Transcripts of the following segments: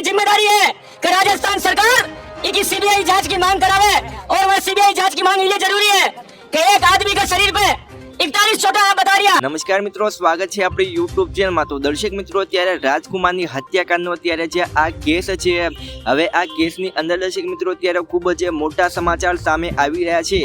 की जिम्मेदारी है कि राजस्थान सरकार इनकी सीबीआई जांच की मांग करावे और वह सीबीआई जांच की मांग इसलिए जरूरी है कि एक आदमी के शरीर पे इकतालीस छोटा आप बता दिया નમસ્કાર મિત્રો સ્વાગત છે આપણી યુટ્યુબ ચેનલમાં તો દર્શક મિત્રો અત્યારે રાજકુમારની હત્યાકાંડનો અત્યારે જે આ કેસ છે હવે આ કેસની અંદર દર્શક મિત્રો અત્યારે ખૂબ જ મોટા સમાચાર સામે આવી રહ્યા છે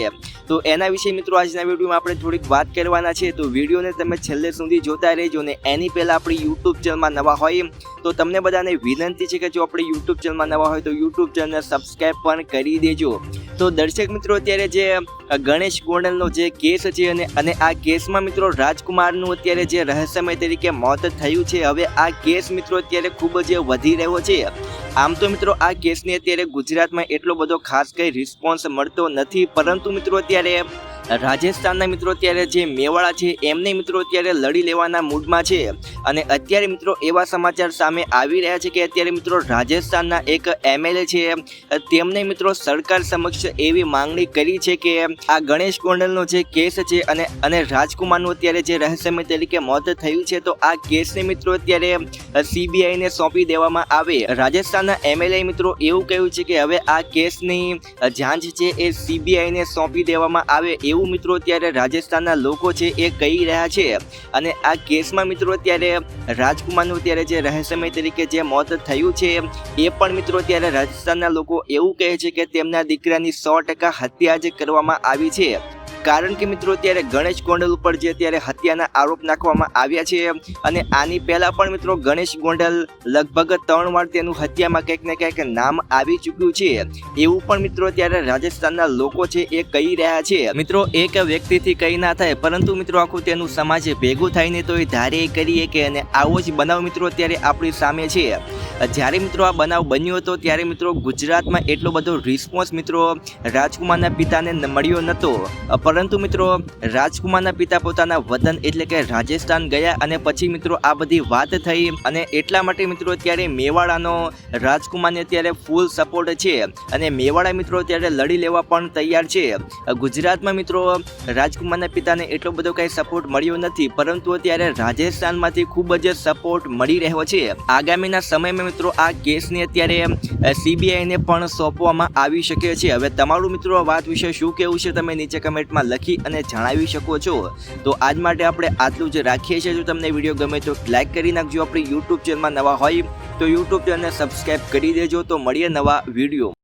તો એના વિશે મિત્રો આજના વિડીયોમાં આપણે થોડીક વાત કરવાના છે. તો વિડીયોને તમે છેલ્લે સુધી જોતા રહેજો ને એની પહેલાં આપણી યુટ્યુબ ચેનલમાં નવા હોય તો તમને બધાને વિનંતી છે કે જો આપણે યુટ્યુબ ચેનલમાં નવા હોય તો યુટ્યુબ ચેનલને સબસ્ક્રાઈબ પણ કરી દેજો. તો દર્શક મિત્રો, અત્યારે જે ગણેશ ગોંડલનો જે કેસ છે અને અને આ કેસમાં મિત્રો રાજકુમારનું અત્યારે જે રહસ્યમય તરીકે મોત થયું છે, હવે આ કેસ મિત્રો અત્યારે ખૂબ જ વધી રહ્યો છે. આમ તો મિત્રો, આ કેસની અત્યારે ગુજરાતમાં એટલો બધો ખાસ કંઈ રિસ્પોન્સ મળતો નથી, પરંતુ મિત્રો અત્યારે રાજસ્થાનના મિત્રો અત્યારે જે મેવાડા છે, એમને મિત્રો અત્યારે લડી લેવાના મૂડમાં છે. અને અત્યારે મિત્રો એવા સમાચાર સામે આવી રહ્યા છે કે અત્યારે મિત્રો રાજસ્થાનના એક એમએલએ છે, તેમને મિત્રો સરકાર સમક્ષ એવી માંગણી કરી છે કે આ ગણેશ ગોંડલનો જે કેસ છે અને અને રાજકુમારનું અત્યારે જે રહસ્યમય તરીકે મોત થયું છે, તો આ કેસને મિત્રો અત્યારે સીબીઆઈને સોંપી દેવામાં આવે. રાજસ્થાનના એમએલએ મિત્રો એવું કહ્યું છે કે હવે આ કેસની જાંચ છે એ સીબીઆઈને સોંપી દેવામાં આવે એવું મિત્રો અત્યારે રાજસ્થાનના લોકો છે એ કહી રહ્યા છે. અને આ કેસમાં મિત્રો અત્યારે રાજકુમારનું અત્યારે જે રહસ્યમય તરીકે જે મોત થયું છે, એ પણ મિત્રો અત્યારે રાજસ્થાનના લોકો એવું કહે છે કે તેમના દીકરાની સો ટકા હત્યા જ કરવામાં આવી છે. કારણ કે મિત્રો અત્યારે ગણેશ ગોંડલ ઉપર જે અત્યારે હત્યાના આરોપ નાખવામાં આવ્યા છે અને આની પહેલા પણ મિત્રો ગણેશ ગોંડલ લગભગ ત્રણ વાર તેનું હત્યામાં કંઈક ને કંઈક નામ આવી ચૂક્યું છે. એવું પણ મિત્રો અત્યારે રાજસ્થાનના લોકો છે એ કહી રહ્યા છે. મિત્રો એક વ્યક્તિથી કંઈ ના થાય, પરંતુ મિત્રો આખું તેનું સમાજ ભેગું થઈને તો એ ધારે કરીએ કે અને આવો જ બનાવ મિત્રો અત્યારે આપણી સામે છે. જ્યારે મિત્રો આ બનાવ બન્યો હતો, ત્યારે મિત્રો ગુજરાતમાં એટલો બધો રિસ્પોન્સ મિત્રો રાજકુમારના પિતાને મળ્યો નહોતો પરંતુ મિત્રો, રાજકુમારના પિતા પોતાના વતન એટલે કે રાજસ્થાન ગયા અને પછી મિત્રો આ બધી વાત થઈ અને એટલા માટે મિત્રો અત્યારે મેવાડાનો રાજકુમારને અત્યારે ફૂલ સપોર્ટ છે અને મેવાડા મિત્રો અત્યારે લડી લેવા પણ તૈયાર છે. ગુજરાતમાં મિત્રો, રાજકુમારના પિતાને એટલો બધો કંઈ સપોર્ટ મળ્યો નથી, પરંતુ અત્યારે રાજસ્થાનમાંથી ખૂબ જ સપોર્ટ મળી રહ્યો છે. આગામીના સમયમાં મિત્રો આ કેસની અત્યારે સીબીઆઈને પણ સોંપવામાં આવી શકે છે. હવે તમારું મિત્રો વાત વિશે શું કહેવું છે તમે નીચે કમેન્ટમાં લખી અને જણાવી શકો છો. તો આજ માટે આપણે આટલું જ રાખીએ છીએ. જો તમને વીડિયો ગમે તો લાઇક કરી નાખજો. આપણી યુટ્યુબ ચેનલમાં નવા હોય તો યુટ્યુબ ચેનલને સબસ્ક્રાઈબ કરી દેજો. તો મળીએ નવા વીડિયો.